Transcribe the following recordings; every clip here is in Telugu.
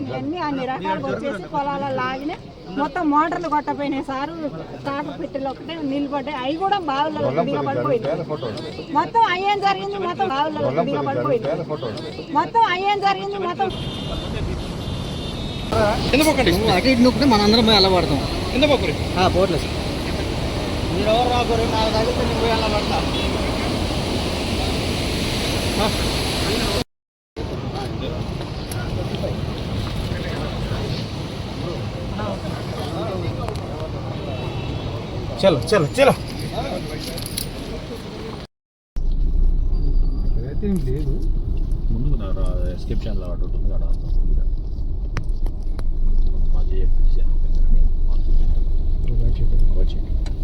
ఇవన్నీ అన్ని రకాలుగా వచ్చేసి పొలాల లాగిన మొత్తం మోటార్లు కొట్టపోయినాయి సారు. తాటర్ పెట్టెలు ఒకటే నిలబడ్డాయి. అవి కూడా బావులలో దిగబడిపోయింది మొత్తం అయ్యేం జరిగింది మొత్తం బావులలో దిగబడిపోయింది మొత్తం అయ్యేం జరిగింది మొత్తం కింద పక్కండి అటు ఇటు నొక్కితే మన అందరం పోయి అలా పడతాం. కింద పక్కరి పోట్లేదు సార్ మీరు ఎవరు నాకు తగిలితే నేను పోయి అలా పడతా చలో. చలో చలో ముందుకు డిస్క్రిప్షన్లో అటు ఉంటుంది అక్కడ మాది ఎఫ్సి వచ్చి ఏమైందమ్మా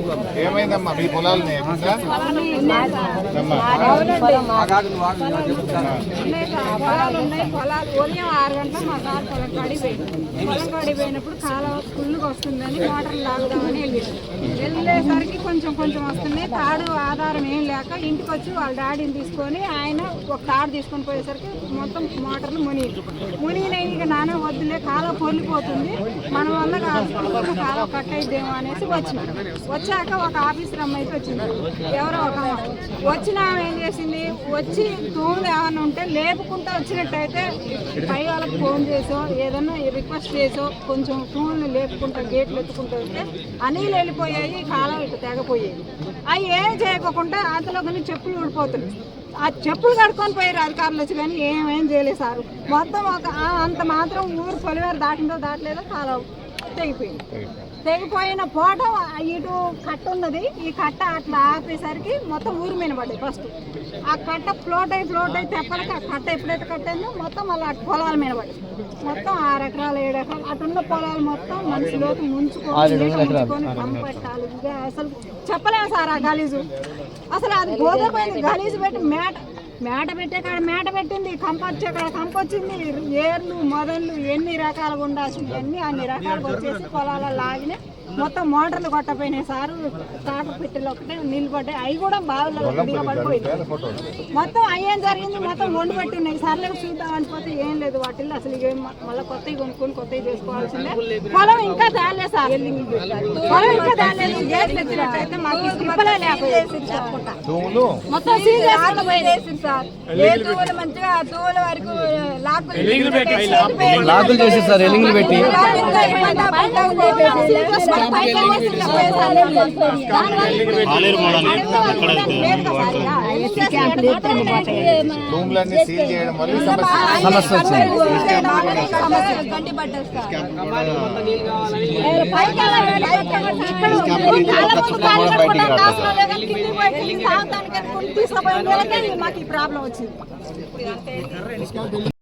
ఉన్నాయి సార్, పొలాలు పొలాలు ఉదయం ఆరు గంటలకు మా సార్ పొలం కాడికి పొలం కాడికి పోయినప్పుడు కాలువ ఫుల్గా వస్తుందని మోటార్ లాగుదామని వెళ్ళింది వెళ్ళేసరికి కొంచెం కొంచెం వస్తుంది తాడు ఆధారం ఏం లేక ఇంటికి వచ్చి వాళ్ళ డాడీని తీసుకొని ఆయన ఒక కారు తీసుకొని పోయేసరికి మొత్తం మోటార్లు మునిగి మునిగినాయి ఇక నాన్న వద్దులే కాలం పొల్లిపోతుంది మన వల్ల కాదు కాలువ కట్ అయిద్దేమో అనేసి వచ్చిన. వచ్చాక ఒక ఆఫీసర్ అమ్మ అయితే వచ్చింది. ఎవరో ఒక వచ్చిన ఆమె ఏం చేసింది? వచ్చి తూములు ఏమైనా ఉంటే లేపుకుంటూ వచ్చినట్టయితే పై వాళ్ళకి ఫోన్ చేసో ఏదన్నా రిక్వెస్ట్ చేసో కొంచెం తూములు లేపుకుంటా గేట్లు ఎత్తుకుంటూ వస్తే అనీలు వెళ్ళిపోయాయి కాలం ఇటు తెగపోయాయి. అవి ఏం చేయకోకుండా చేతిలో కొన్ని చెప్పులు ఊడిపోతున్నాయి. ఆ చెప్పులు కడుక్కొని పోయారు అధికారులు వచ్చి కానీ ఏమేం చేయలేదు సార్. మొత్తం ఒక అంత మాత్రం ఊరు పొలివేరు దాటిందో దాటలేదో కాలం. తెగిపోయింది తెగిపోయిన పూట ఇటు కట్ట ఉన్నది. ఈ కట్ట అట్లా ఆపేసరికి మొత్తం ఊరు మీద పడ్డాయి ఫస్ట్ ఆ కట్ట ఫ్లోట్ అయి ఫ్లోట్ అయి తెప్పలకి ఆ కట్ట ఎప్పుడైతే కట్టిందో మొత్తం మళ్ళీ అటు పొలాల మీద పడ్డాయి మొత్తం ఆరు ఎకరాలు ఏడు ఎకరాలు అటున్న పొలాలు మొత్తం మనిషిలోకి ముంచుకొని ముంచుకొని కంపట్టాలి ఇక అసలు చెప్పలేము సార్ ఆ గలీజు. అసలు అది గోదపోయింది గలీజు పెట్టి మేట మేట పెట్టే కాడ మేట పెట్టింది కంపొచ్చే కాడ కంపొచ్చింది. ఏర్లు మొదళ్ళు ఎన్ని రకాలుగా ఉండాల్సింది? అన్ని అన్ని రకాలుగా వచ్చేసి పొలాల లాగిన మొత్తం మోటార్లు కొట్టపోయినాయి సారు. తాటర్ పెట్టెలు ఒకటే నిలబడ్డాయి అవి కూడా బావులలో దిగబడిపోయింది మొత్తం అయ్యేం జరిగింది? మొత్తం వండి పెట్టి ఉన్నాయి సర్లే చూద్దాం అనిపోతే ఏం లేదు. వాటిల్లో అసలు ఏం మళ్ళీ కొత్తవి కొనుక్కొని కొత్తవి చేసుకోవాల్సిందే. పొలం ఇంకా తేలే సార్. పొలం ఇంకా తేలేదు గేట్లు ఎత్తినట్టయితే మాకు ఈ తిప్పలే లేకపోయేది చెప్పుకుంటా తూములు మొత్తం సీజ్ చేసుకుంటూ పోయింది. లాకులు చేసి సార్ ఎలింగులు పెట్టి. తూములన్నీ సీల్ చేయడం వల్ల సమస్య వచ్చింది. మాకు ఈ ప్రాబ్లం వచ్చింది